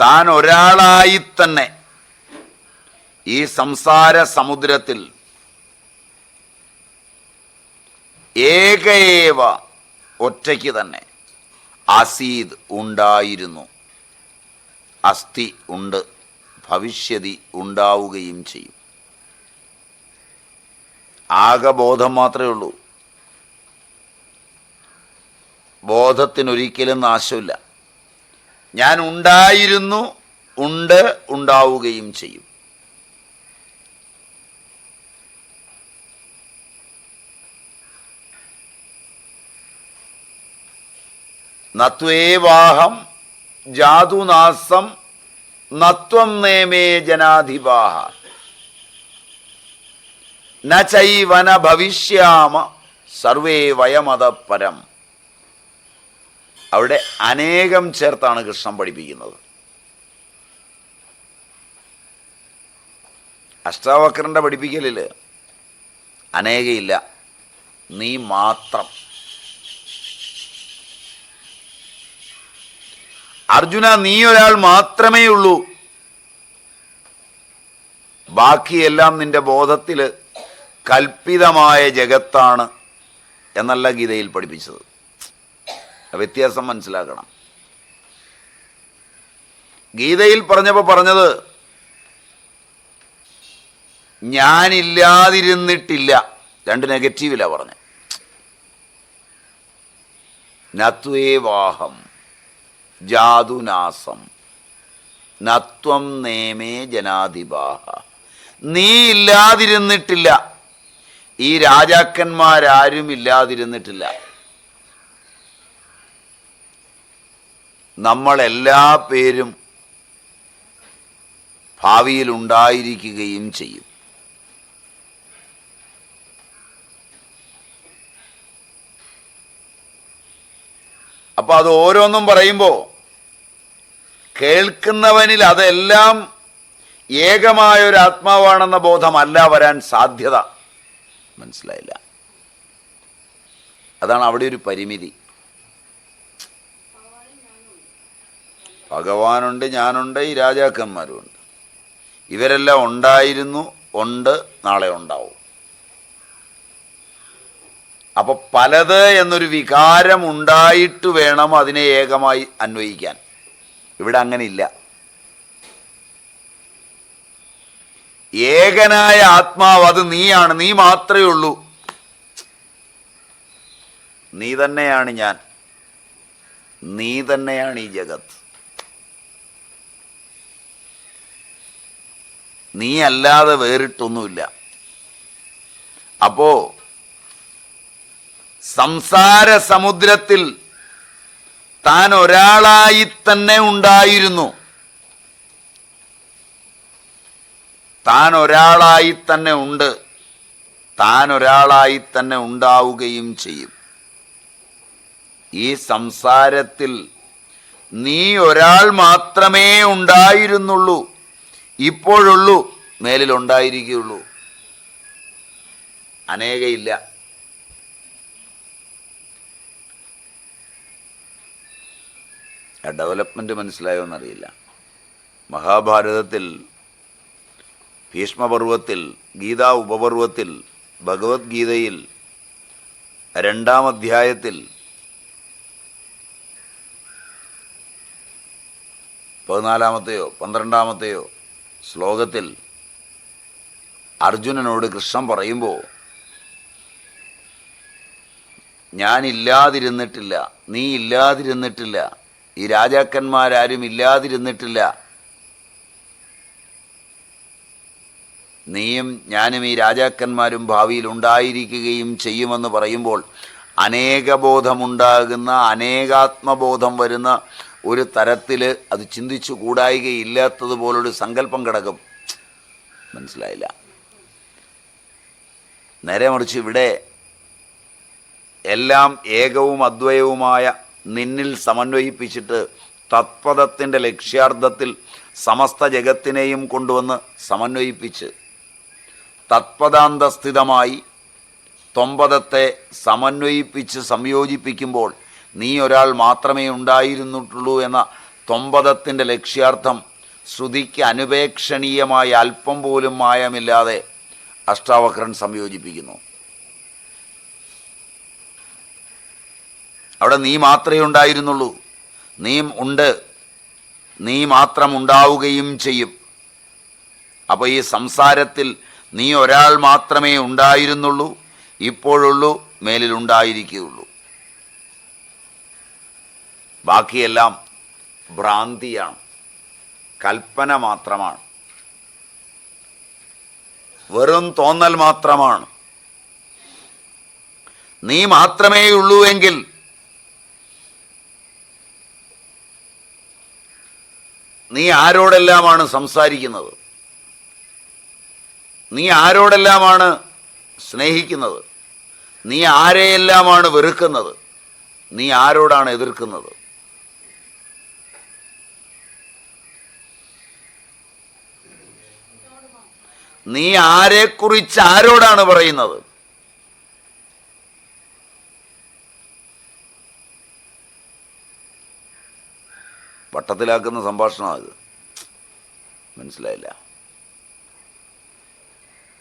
താൻ ഒരാളായി തന്നെ ഈ സംസാര സമുദ്രത്തിൽ ഏകയേവ ഒറ്റയ്ക്ക് തന്നെ അസീദ് ഉണ്ടായിരുന്നു. അസ്ഥി ഉണ്ട് ഭവിഷ്യതി ഉണ്ടാവുകയും ചെയ്യും. ആകെ ബോധം മാത്രമേ ഉള്ളൂ. ബോധത്തിനൊരിക്കലും നാശമില്ല. ഞാൻ ഉണ്ടായിരുന്നു ഉണ്ട് ഉണ്ടാവുകയും ചെയ്യും. നത്വേവാഹം ജാതുനാസം നത്വം നേമേ ജനാധിപാഹ. ന ചൈവന ഭവിഷ്യാമ സർവേ വയമതപരം. അവിടെ അനേകം ചേർത്താണ് കൃഷ്ണൻ പഠിപ്പിക്കുന്നത്. അഷ്ടാവക്രന്റെ പഠിപ്പിക്കലിൽ അനേകയില്ല. നീ മാത്രം. അർജുന നീ ഒരാൾ മാത്രമേ ഉള്ളൂ. ബാക്കിയെല്ലാം നിന്റെ ബോധത്തിൽ കൽപ്പിതമായ ജഗത്താണ് എന്നല്ല ഗീതയിൽ പഠിപ്പിച്ചത്. വ്യത്യാസം മനസ്സിലാക്കണം. ഗീതയിൽ പറഞ്ഞപ്പോൾ പറഞ്ഞത് ഞാനില്ലാതിരുന്നിട്ടില്ല. രണ്ട് നെഗറ്റീവിലാണ് പറഞ്ഞത് നത്വേവാഹം ജാതുനാസം നത്വം നേമേ ജനാധിപാഹ. നീ ഇല്ലാതിരുന്നിട്ടില്ല. ഈ രാജാക്കന്മാരാരും ഇല്ലാതിരുന്നിട്ടില്ല. നമ്മളെല്ലാ പേരും ഭാവിയിൽ ഉണ്ടായിരിക്കുകയും ചെയ്യും. അപ്പൊ അത് ഓരോന്നും പറയുമ്പോൾ കേൾക്കുന്നവനിൽ അതെല്ലാം ഏകമായ ഒരു ആത്മാവാണെന്ന ബോധമല്ല വരാൻ സാധ്യത. മനസ്സിലായില്ല? അതാണ് അവിടെ ഒരു പരിമിതി. ഭഗവാനുണ്ട് ഞാനുണ്ട് ഈ രാജാക്കന്മാരുമുണ്ട്. ഇവരെല്ലാം ഉണ്ടായിരുന്നു ഉണ്ട് നാളെ ഉണ്ടാവും. അപ്പൊ പലത് എന്നൊരു വികാരം ഉണ്ടായിട്ട് വേണം അതിനെ ഏകമായി അന്വയിക്കാൻ. ഇവിടെ അങ്ങനെ ഇല്ല ഏകനായ ആത്മാവ് അത് നീയാണ് നീ മാത്രമേ ഉള്ളൂ. നീ തന്നെയാണ് ഞാൻ. നീ തന്നെയാണ് ഈ ജഗത്ത്. നീ അല്ലാതെ വേറിട്ടൊന്നുമില്ല. അപ്പോ സംസാര സമുദ്രത്തിൽ താൻ ഒരാളായി തന്നെ ഉണ്ടായിരുന്നു. താൻ ഒരാളായി തന്നെ ഉണ്ട്. താൻ ഒരാളായി തന്നെ ഉണ്ടാവുകയും ചെയ്യും. ഈ സംസാരത്തിൽ നീ ഒരാൾ മാത്രമേ ഉണ്ടായിരുന്നുള്ളൂ. ഇപ്പോഴുള്ളൂ മേലിൽ ഉണ്ടായിരിക്കുകയുള്ളൂ അനേകയില്ല. ആ ഡെവലപ്മെന്റ് മനസ്സിലായോ എന്നറിയില്ല. മഹാഭാരതത്തിൽ ഭീഷ്മപർവത്തിൽ ഗീതാ ഉപപർവത്തിൽ ഭഗവത്ഗീതയിൽ രണ്ടാം അധ്യായത്തിൽ പതിനാലാമത്തെയോ പന്ത്രണ്ടാമത്തെയോ ശ്ലോകത്തിൽ അർജുനനോട് കൃഷ്ണൻ പറയുമ്പോൾ ഞാനില്ലാതിരുന്നിട്ടില്ല നീ ഇല്ലാതിരുന്നിട്ടില്ല ഈ രാജാക്കന്മാരാരും ഇല്ലാതിരുന്നിട്ടില്ല. നീയും ഞാനും ഈ രാജാക്കന്മാരും ഭാവിയിൽ ഉണ്ടായിരിക്കുകയും ചെയ്യുമെന്ന് പറയുമ്പോൾ അനേകബോധമുണ്ടാകുന്ന അനേകാത്മബോധം വരുന്ന ഒരു തരത്തിൽ അത് ചിന്തിച്ചു കൂടായികയില്ലാത്തതുപോലൊരു സങ്കല്പം കിടക്കും. മനസ്സിലായില്ല. നേരെ മറിച്ച് ഇവിടെ എല്ലാം ഏകവും അദ്വയവുമായ നിന്നിൽ സമന്വയിപ്പിച്ചിട്ട് തത്പഥത്തിന്റെ ലക്ഷ്യാർത്ഥത്തിൽ സമസ്ത ജഗത്തിനെയും കൊണ്ടുവന്ന് സമന്വയിപ്പിച്ച് തത്പഥാന്തസ്ഥിതമായി തൊമ്പതത്തെ സമന്വയിപ്പിച്ച് സംയോജിപ്പിക്കുമ്പോൾ നീ ഒരാൾ മാത്രമേ ഉണ്ടായിരുന്നിട്ടുള്ളൂ എന്ന തൊമ്പതത്തിന്റെ ലക്ഷ്യാർത്ഥം ശ്രുതിക്ക് അനുപേക്ഷണീയമായ അല്പം പോലും മായമില്ലാതെ അഷ്ടാവക്രൻ സംയോജിപ്പിക്കുന്നു. അവിടെ നീ മാത്രമേ ഉണ്ടായിരുന്നുള്ളൂ. നീ ഉണ്ട്. നീ മാത്രം ഉണ്ടാവുകയും ചെയ്യും. അപ്പോൾ ഈ സംസാരത്തിൽ നീ ഒരാൾ മാത്രമേ ഉണ്ടായിരുന്നുള്ളൂ ഇപ്പോഴുള്ളൂ മേലിലുണ്ടായിരിക്കുകയുള്ളൂ. ബാക്കിയെല്ലാം ഭ്രാന്തിയാണ്. കൽപ്പന മാത്രമാണ്. വെറും തോന്നൽ മാത്രമാണ്. നീ മാത്രമേ ഉള്ളൂ എങ്കിൽ നീ ആരോടെല്ലാമാണ് സംസാരിക്കുന്നത്? നീ ആരോടെല്ലാമാണ് സ്നേഹിക്കുന്നത്? നീ ആരെയെല്ലാമാണ് വെറുക്കുന്നത്? നീ ആരോടാണ് എതിർക്കുന്നത്? നീ ആരെക്കുറിച്ച് ആരോടാണ് പറയുന്നത്? വട്ടത്തിലാക്കുന്ന സംഭാഷണമാണ് ഇത്. മനസ്സിലായില്ല.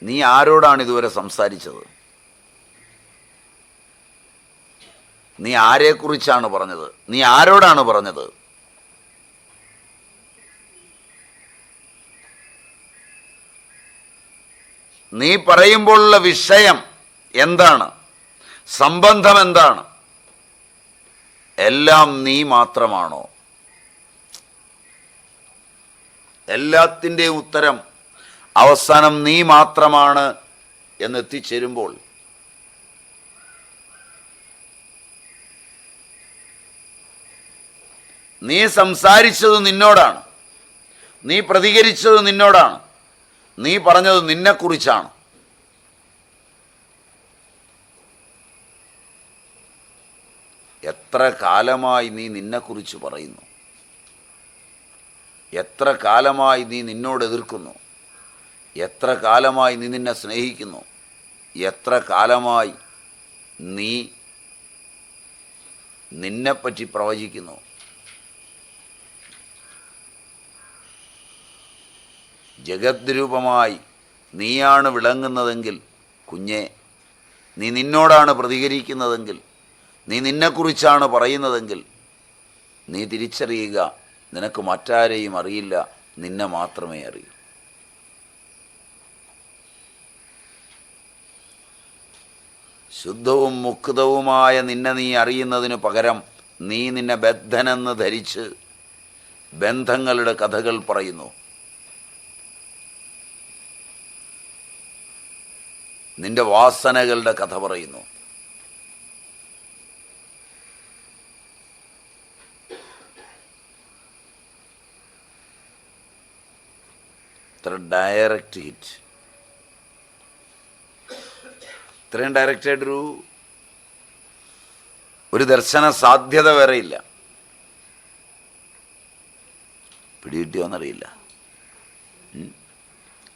നീ ആരോടാണ് ഇതുവരെ സംസാരിച്ചത്? നീ ആരെക്കുറിച്ചാണ് പറഞ്ഞത്? നീ ആരോടാണ് പറഞ്ഞത്? നീ പറയുമ്പോഴുള്ള വിഷയം എന്താണ്? സംബന്ധം എന്താണ്? എല്ലാം നീ മാത്രമാണോ? എല്ലാത്തിന്റെയും ഉത്തരം അവസാനം നീ മാത്രമാണ് എന്നെത്തിച്ചേരുമ്പോൾ നീ സംസാരിച്ചത് നിന്നോടാണ്. നീ പ്രതികരിച്ചത് നിന്നോടാണ്. നീ പറഞ്ഞത് നിന്നെക്കുറിച്ചാണ്. എത്ര കാലമായി നീ നിന്നെക്കുറിച്ച് പറയുന്നു? എത്ര കാലമായി നീ നിന്നോട് എതിർക്കുന്നു? എത്ര കാലമായി നീ നിന്നെ സ്നേഹിക്കുന്നു? എത്ര കാലമായി നീ നിന്നെപ്പറ്റി പ്രവചിക്കുന്നു? ജഗദ്രൂപമായി നീയാണ് വിളങ്ങുന്നതെങ്കിൽ കുഞ്ഞെ നീ നിന്നോടാണ് പ്രതികരിക്കുന്നതെങ്കിൽ നീ നിന്നെക്കുറിച്ചാണ് പറയുന്നതെങ്കിൽ നീ തിരിച്ചറിയുക നിനക്ക് മറ്റാരെയും അറിയില്ല നിന്നെ മാത്രമേ അറിയൂ. ശുദ്ധവും മുക്തവുമായ നിന്നെ നീ അറിയുന്നതിന് പകരം നീ നിന്നെ ബദ്ധനെന്ന് ധരിച്ച് ബന്ധങ്ങളുടെ കഥകൾ പറയുന്നു. നിന്റെ വാസനകളുടെ കഥ പറയുന്നു. ഇത്ര ഡയറക്റ്റ് ഹിറ്റ് ഇത്രയും ഡയറക്റ്റ് ആയിട്ടൊരു ഒരു ദർശന സാധ്യത വേറെ ഇല്ല. പിടികിട്ടിയോന്നറിയില്ല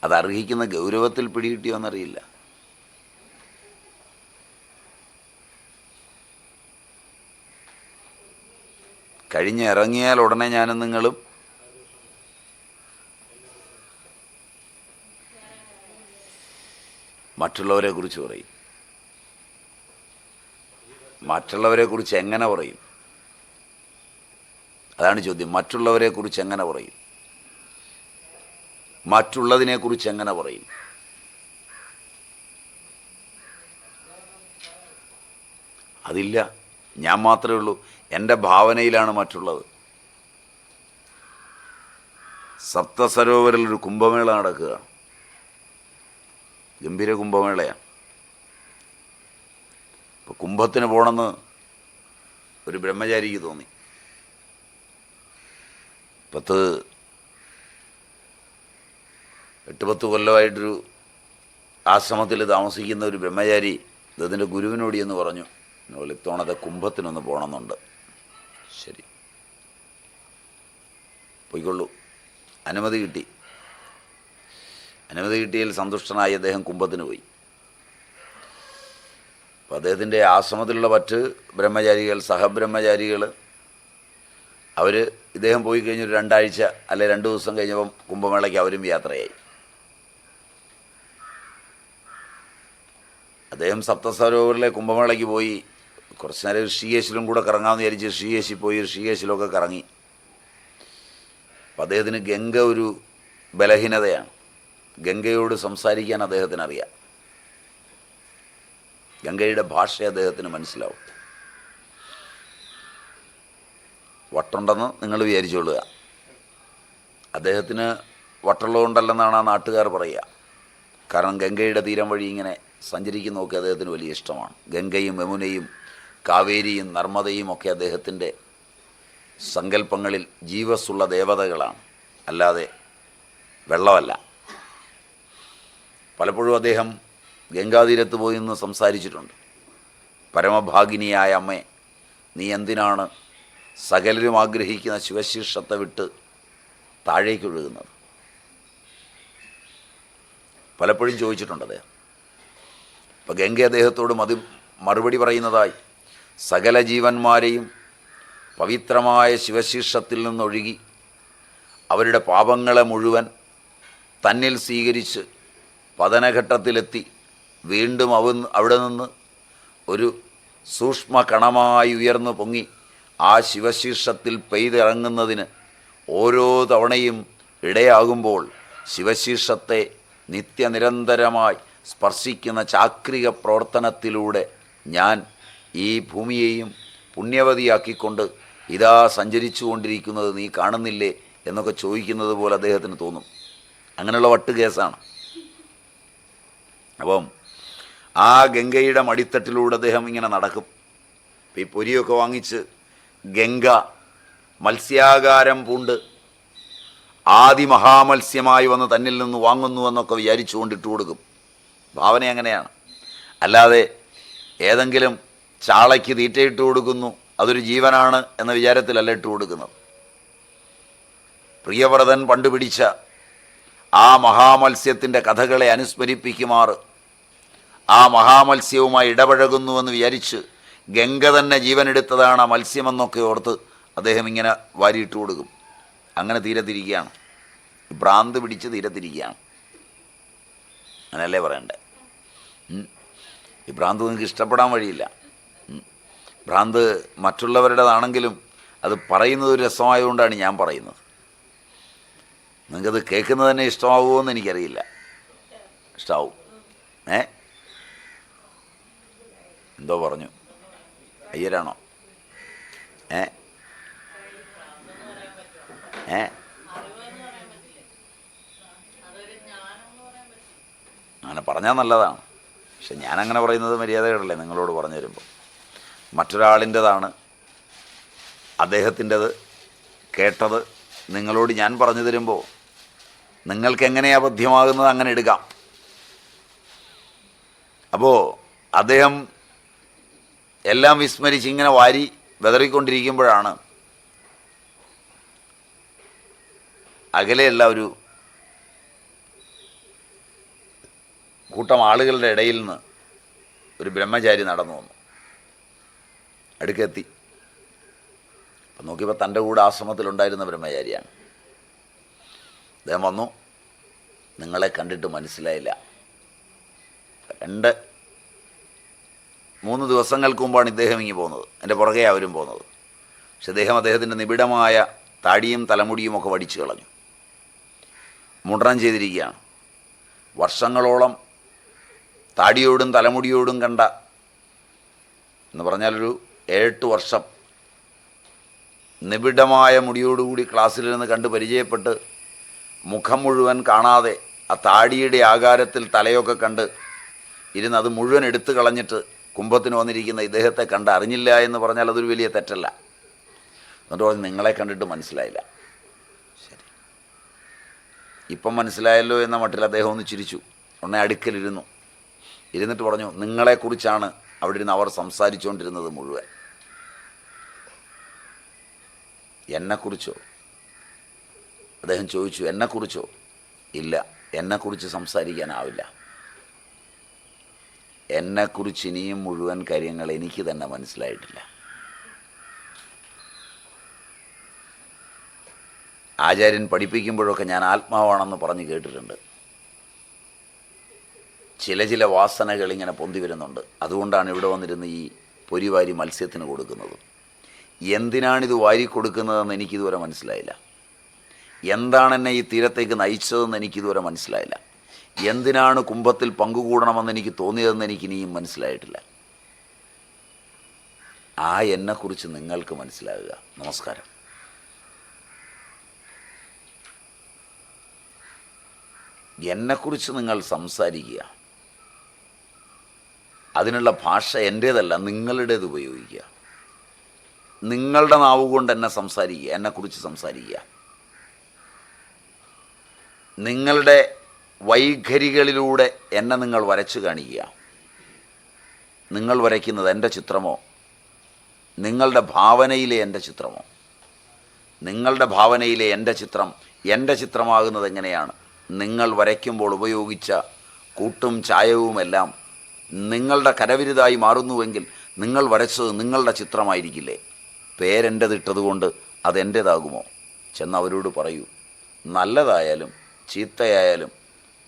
അതർഹിക്കുന്ന ഗൗരവത്തിൽ പിടികിട്ടിയോന്നറിയില്ല കഴിഞ്ഞ് ഇറങ്ങിയാൽ ഉടനെ ഞാനും നിങ്ങളും മറ്റുള്ളവരെ കുറിച്ച് പറയും. മറ്റുള്ളവരെ കുറിച്ച് എങ്ങനെ പറയും? അതാണ് ചോദ്യം. മറ്റുള്ളവരെ കുറിച്ച് എങ്ങനെ പറയും? മറ്റുള്ളതിനെ കുറിച്ച് എങ്ങനെ പറയും? അതില്ല. ഞാൻ മാത്രമേ ഉള്ളൂ. എന്റെ ഭാവനയിലാണ് മറ്റുള്ളത്. സപ്തസരോവരിൽ ഒരു കുംഭമേള നടക്കുക. ഗംഭീര കുംഭമേളയാണ്. ഇപ്പോൾ കുംഭത്തിന് പോകണമെന്ന് ഒരു ബ്രഹ്മചാരിക്ക് തോന്നി. പത്ത് എട്ട് പത്ത് കൊല്ലമായിട്ടൊരു ആശ്രമത്തിൽ താമസിക്കുന്ന ഒരു ബ്രഹ്മചാരി ഇതിന്റെ ഗുരുവിനോട് എന്ന് പറഞ്ഞു "നിങ്ങൾ ഇത്തവണത്തെ കുംഭത്തിനൊന്ന് പോകണമെന്നുണ്ട് ശരി. പോയിക്കൊള്ളൂ. അനുമതി കിട്ടി. അനുമതി കിട്ടിയതിൽ സന്തുഷ്ടനായി അദ്ദേഹം കുംഭത്തിന് പോയി. അപ്പോൾ അദ്ദേഹത്തിന്റെ ആശ്രമത്തിലുള്ള മറ്റ് ബ്രഹ്മചാരികൾ സഹബ്രഹ്മചാരികൾ അവർ ഇദ്ദേഹം പോയി കഴിഞ്ഞൊരു രണ്ടാഴ്ച അല്ലെ രണ്ട് ദിവസം കഴിഞ്ഞപ്പം കുംഭമേളയ്ക്ക് അവരും യാത്രയായി. അദ്ദേഹം സപ്തസരോവറിലെ കുംഭമേളയ്ക്ക് പോയി കുറച്ച് നേരം ഋഷികേശിലും കൂടെ കറങ്ങാമെന്ന് വിചാരിച്ച് ഋഷികേശിൽ പോയി ഋഷികേശിലൊക്കെ കറങ്ങി. അപ്പം അദ്ദേഹത്തിന് ഗംഗ ഒരു ബലഹീനതയാണ്. ഗംഗയോട് സംസാരിക്കാൻ അദ്ദേഹത്തിന് അറിയാം ഗംഗയുടെ ഭാഷ അദ്ദേഹത്തിന് മനസ്സിലാവും. വട്ടുണ്ടെന്ന് നിങ്ങൾ വിചാരിച്ചോളുക. അദ്ദേഹത്തിന് വട്ടുള്ളതുകൊണ്ടല്ലെന്നാണ് ആ നാട്ടുകാർ പറയുക. കാരണം ഗംഗയുടെ തീരം വഴി ഇങ്ങനെ സഞ്ചരിക്കുന്നതൊക്കെ അദ്ദേഹത്തിന് വലിയ ഇഷ്ടമാണ്. ഗംഗയും യമുനയും കാവേരിയും നർമ്മദയും ഒക്കെ അദ്ദേഹത്തിന്റെ സങ്കല്പങ്ങളിൽ ജീവസ്സുള്ള ദേവതകളാണ്. അല്ലാതെ വെള്ളമല്ല. പലപ്പോഴും അദ്ദേഹം ഗംഗാതീരത്ത് പോയി നിന്ന് സംസാരിച്ചിട്ടുണ്ട്. പരമഭാഗിനിയായ അമ്മേ നീ എന്തിനാണ് സകലരും ആഗ്രഹിക്കുന്ന ശിവശീർഷത്തെ വിട്ട് താഴേക്ക് ഒഴുകുന്നത്? പലപ്പോഴും ചോദിച്ചിട്ടുണ്ട് അദ്ദേഹം. അപ്പം ഗംഗ അദ്ദേഹത്തോട് മതി മറുപടി പറയുന്നതായി സകല ജീവന്മാരെയും പവിത്രമായ ശിവശീർഷത്തിൽ നിന്നൊഴുകി അവരുടെ പാപങ്ങളെ മുഴുവൻ തന്നിൽ സ്വീകരിച്ച് പതനഘട്ടത്തിലെത്തി വീണ്ടും അവ അവിടെ നിന്ന് ഒരു സൂക്ഷ്മ കണമായി ഉയർന്നു പൊങ്ങി ആ ശിവശീർഷത്തിൽ പെയ്തിറങ്ങുന്നതിന് ഓരോ തവണയും ഇടയാകുമ്പോൾ ശിവശീർഷത്തെ നിത്യനിരന്തരമായി സ്പർശിക്കുന്ന ചാക്രിക പ്രവർത്തനത്തിലൂടെ ഞാൻ ഈ ഭൂമിയെയും പുണ്യവതിയാക്കിക്കൊണ്ട് ഇതാ സഞ്ചരിച്ചു കൊണ്ടിരിക്കുന്നത് നീ കാണുന്നില്ലേ എന്നൊക്കെ ചോദിക്കുന്നത് പോലെ അദ്ദേഹത്തിന് തോന്നും. അങ്ങനെയുള്ള വട്ട് കേസാണ്. അപ്പം ആ ഗംഗയുടെ മടിത്തട്ടിലൂടെ അദ്ദേഹം ഇങ്ങനെ നടക്കും. ഈ പൊരിയൊക്കെ വാങ്ങിച്ച് ഗംഗ മത്സ്യാകാരം പൂണ്ട് ആദിമഹാമത്സ്യമായി വന്ന് തന്നിൽ നിന്ന് വാങ്ങുന്നു എന്നൊക്കെ വിചാരിച്ചുകൊണ്ടിട്ട് കൊടുക്കും ഭാവന അങ്ങനെയാണ്. അല്ലാതെ ഏതെങ്കിലും ചാളയ്ക്ക് തീറ്റയിട്ട് കൊടുക്കുന്നു. അതൊരു ജീവനാണ് എന്ന വിചാരത്തിലല്ല ഇട്ട് കൊടുക്കുന്നത്? പ്രിയവ്രതൻ പണ്ടുപിടിച്ച ആ മഹാമത്സ്യത്തിന്റെ കഥകളെ അനുസ്മരിപ്പിക്കുമാർ ആ മഹാമത്സ്യവുമായി ഇടപഴകുന്നുവെന്ന് വിചാരിച്ച് ഗംഗ തന്നെ ജീവനെടുത്തതാണ് ആ മത്സ്യമെന്നൊക്കെ ഓർത്ത് അദ്ദേഹം ഇങ്ങനെ വാരിയിട്ട് കൊടുക്കും. അങ്ങനെ തീരത്തിരിക്കുകയാണ്. ഭ്രാന്ത് പിടിച്ച് തീരത്തിരിക്കുകയാണ്. അങ്ങനല്ലേ പറയണ്ടേ. ഈ ഭ്രാന്ത് നിങ്ങൾക്ക് ഇഷ്ടപ്പെടാൻ വഴിയില്ല. ഭ്രാന്ത് മറ്റുള്ളവരുടേതാണെങ്കിലും അത് പറയുന്നത് ഒരു രസമായതുകൊണ്ടാണ് ഞാൻ പറയുന്നത്. നിങ്ങൾക്കത് കേൾക്കുന്നത് തന്നെ ഇഷ്ടമാവുമോ എന്ന് എനിക്കറിയില്ല. ഇഷ്ടമാവും ഏ? എന്തോ പറഞ്ഞു. അയ്യരാണോ? ഏ? ഏ? അങ്ങനെ പറഞ്ഞാൽ നല്ലതാണ്. പക്ഷെ ഞാനങ്ങനെ പറയുന്നത് മര്യാദകളല്ലേ നിങ്ങളോട് പറഞ്ഞു തരുമ്പോൾ മറ്റൊരാളിന്റെതാണ്. അദ്ദേഹത്തിന്റെത് കേട്ടത് നിങ്ങളോട് ഞാൻ പറഞ്ഞു തരുമ്പോൾ നിങ്ങൾക്ക് എങ്ങനെ അബദ്ധ്യമാകുന്നത് അങ്ങനെ എടുക്കാം. അപ്പോൾ അദ്ദേഹം എല്ലാം വിസ്മരിച്ച് ഇങ്ങനെ വാരി വെതറിക്കൊണ്ടിരിക്കുമ്പോഴാണ് അകലെയല്ല ഒരു കൂട്ടം ആളുകളുടെ ഇടയിൽ നിന്ന് ഒരു ബ്രഹ്മചാരി നടന്നു വന്നു. അടുക്കെത്തി. അപ്പം നോക്കിയപ്പോൾ തന്റെ കൂടെ ആശ്രമത്തിലുണ്ടായിരുന്ന ബ്രഹ്മചാരിയാണ് അദ്ദേഹം വന്നു. നിങ്ങളെ കണ്ടിട്ട് മനസ്സിലായില്ല. രണ്ട് മൂന്ന് ദിവസങ്ങൾക്ക് മുമ്പാണ് ഇദ്ദേഹം ഇങ്ങി പോകുന്നത്. എന്റെ പുറകെ അവരും പോകുന്നത്. പക്ഷെ അദ്ദേഹം അദ്ദേഹത്തിന്റെ നിബിഡമായ താടിയും തലമുടിയും ഒക്കെ വടിച്ചു കളഞ്ഞു. മുണ്ടനം ചെയ്തിരിക്കുകയാണ്. വർഷങ്ങളോളം താടിയോടും തലമുടിയോടും കണ്ട എന്ന് പറഞ്ഞാലൊരു ഏഴെട്ട് വർഷം നിബിഡമായ മുടിയോടുകൂടി നിന്ന് കണ്ട് പരിചയപ്പെട്ട് മുഖം മുഴുവൻ കാണാതെ ആ താടിയുടെ ആകാരത്തിൽ തലയൊക്കെ കണ്ട് ഇരുന്ന് അത് മുഴുവൻ എടുത്തു കളഞ്ഞിട്ട് കുംഭത്തിന് വന്നിരിക്കുന്ന ഇദ്ദേഹത്തെ കണ്ട് അറിഞ്ഞില്ല എന്ന് പറഞ്ഞാൽ അതൊരു വലിയ തെറ്റല്ല. എന്നിട്ട് പറഞ്ഞു നിങ്ങളെ കണ്ടിട്ട് മനസ്സിലായില്ല. ശരി. ഇപ്പം മനസ്സിലായല്ലോ എന്ന മട്ടിൽ അദ്ദേഹം ഒന്ന് ചിരിച്ചു. ഉടനെ അടുക്കലിരുന്നു. ഇരുന്നിട്ട് പറഞ്ഞു നിങ്ങളെക്കുറിച്ചാണ് അവിടെ ഇരുന്ന് അവർ സംസാരിച്ചുകൊണ്ടിരുന്നത് മുഴുവൻ. എന്നെക്കുറിച്ചോ? അദ്ദേഹം ചോദിച്ചു എന്നെക്കുറിച്ചോ? ഇല്ല എന്നെക്കുറിച്ച് സംസാരിക്കാനാവില്ല. എന്നെക്കുറിച്ച് ഇനിയും മുഴുവൻ കാര്യങ്ങൾ എനിക്ക് തന്നെ മനസ്സിലായിട്ടില്ല. ആചാര്യൻ പഠിപ്പിക്കുമ്പോഴൊക്കെ ഞാൻ ആത്മാവാണെന്ന് പറഞ്ഞ് കേട്ടിട്ടുണ്ട്. ചില ചില വാസനകൾ ഇങ്ങനെ പൊന്തി വരുന്നുണ്ട്. അതുകൊണ്ടാണ് ഇവിടെ വന്നിരുന്ന ഈ പൊരിവാരി മത്സ്യത്തിന് കൊടുക്കുന്നത്. എന്തിനാണിത് വാരി കൊടുക്കുന്നതെന്ന് എനിക്കിതുവരെ മനസ്സിലായില്ല. എന്താണ് എന്നെ ഈ തീരത്തേക്ക് നയിച്ചതെന്ന് എനിക്കിതുവരെ മനസ്സിലായില്ല. എന്തിനാണ് കുംഭത്തിൽ പങ്കുകൂടണമെന്ന് എനിക്ക് തോന്നിയതെന്ന് എനിക്ക് ഇനിയും മനസ്സിലായിട്ടില്ല. ആ എന്നെക്കുറിച്ച് നിങ്ങൾക്ക് മനസ്സിലാകുക നമസ്കാരം. എന്നെക്കുറിച്ച് നിങ്ങൾ സംസാരിക്കുക. അതിനുള്ള ഭാഷ എന്റേതല്ല നിങ്ങളുടേത് ഉപയോഗിക്കുക. നിങ്ങളുടെ നാവ് കൊണ്ട് എന്നെ സംസാരിക്കുക എന്നെക്കുറിച്ച് സംസാരിക്കുക. നിങ്ങളുടെ വൈഖരികളിലൂടെ എന്നെ നിങ്ങൾ വരച്ചു കാണിക്കുക. നിങ്ങൾ വരയ്ക്കുന്നത് എന്റെ ചിത്രമോ? നിങ്ങളുടെ ഭാവനയിലെ എന്റെ ചിത്രമോ? നിങ്ങളുടെ ഭാവനയിലെ എന്റെ ചിത്രം എന്റെ ചിത്രമാകുന്നത് എങ്ങനെയാണ്? നിങ്ങൾ വരയ്ക്കുമ്പോൾ ഉപയോഗിച്ച കൂട്ടും ചായവുമെല്ലാം നിങ്ങളുടെ കരവിരുതായി മാറുന്നുവെങ്കിൽ നിങ്ങൾ വരച്ചത് നിങ്ങളുടെ ചിത്രമായിരിക്കില്ലേ? പേരെന്റെതിട്ടതുകൊണ്ട് അതെന്റേതാകുമോ? ചെന്ന് അവരോട് പറയൂ. നല്ലതായാലും ചീത്തയായാലും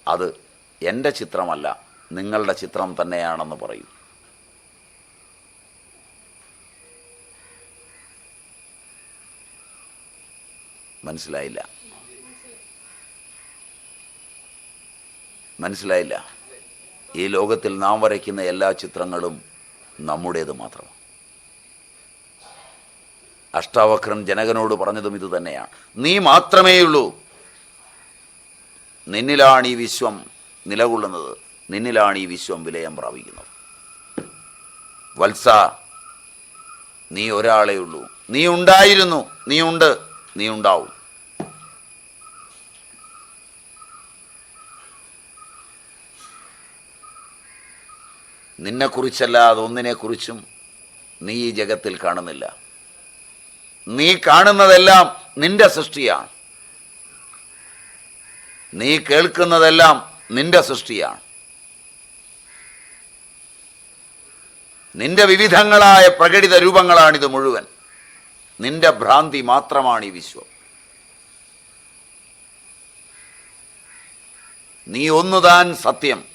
അത് എന്റെ ചിത്രമല്ല നിങ്ങളുടെ ചിത്രം തന്നെയാണെന്ന് പറയൂ. മനസ്സിലായില്ല? മനസ്സിലായില്ല? ഈ ലോകത്തിൽ നാം വരയ്ക്കുന്ന എല്ലാ ചിത്രങ്ങളും നമ്മുടേത് മാത്രമാണ്. അഷ്ടാവക്രൻ ജനകനോട് പറഞ്ഞതും ഇത് തന്നെയാണ്. നീ മാത്രമേയുള്ളൂ. നിന്നിലാണ് ഈ വിശ്വം നിലകൊള്ളുന്നത്. നിന്നിലാണ് ഈ വിശ്വം വിലയം പ്രാപിക്കുന്നത്. വത്സ നീ ഒരാളേ ഉള്ളൂ. നീ ഉണ്ടായിരുന്നു. നീ ഉണ്ട്. നീ ഉണ്ടാവും. നിന്നെക്കുറിച്ചല്ലാതെ ഒന്നിനെക്കുറിച്ചും നീ ഈ ജഗത്തിൽ കാണുന്നില്ല. നീ കാണുന്നതെല്ലാം നിന്റെ സൃഷ്ടിയാണ്. നീ കേൾക്കുന്നതെല്ലാം നിന്റെ സൃഷ്ടിയാണ്. നിന്റെ വിവിധങ്ങളായ പ്രകടിത രൂപങ്ങളാണിത് മുഴുവൻ. നിന്റെ ഭ്രാന്തി മാത്രമാണ് ഈ വിശ്വം. നീ ഒന്നുതാൻ സത്യം.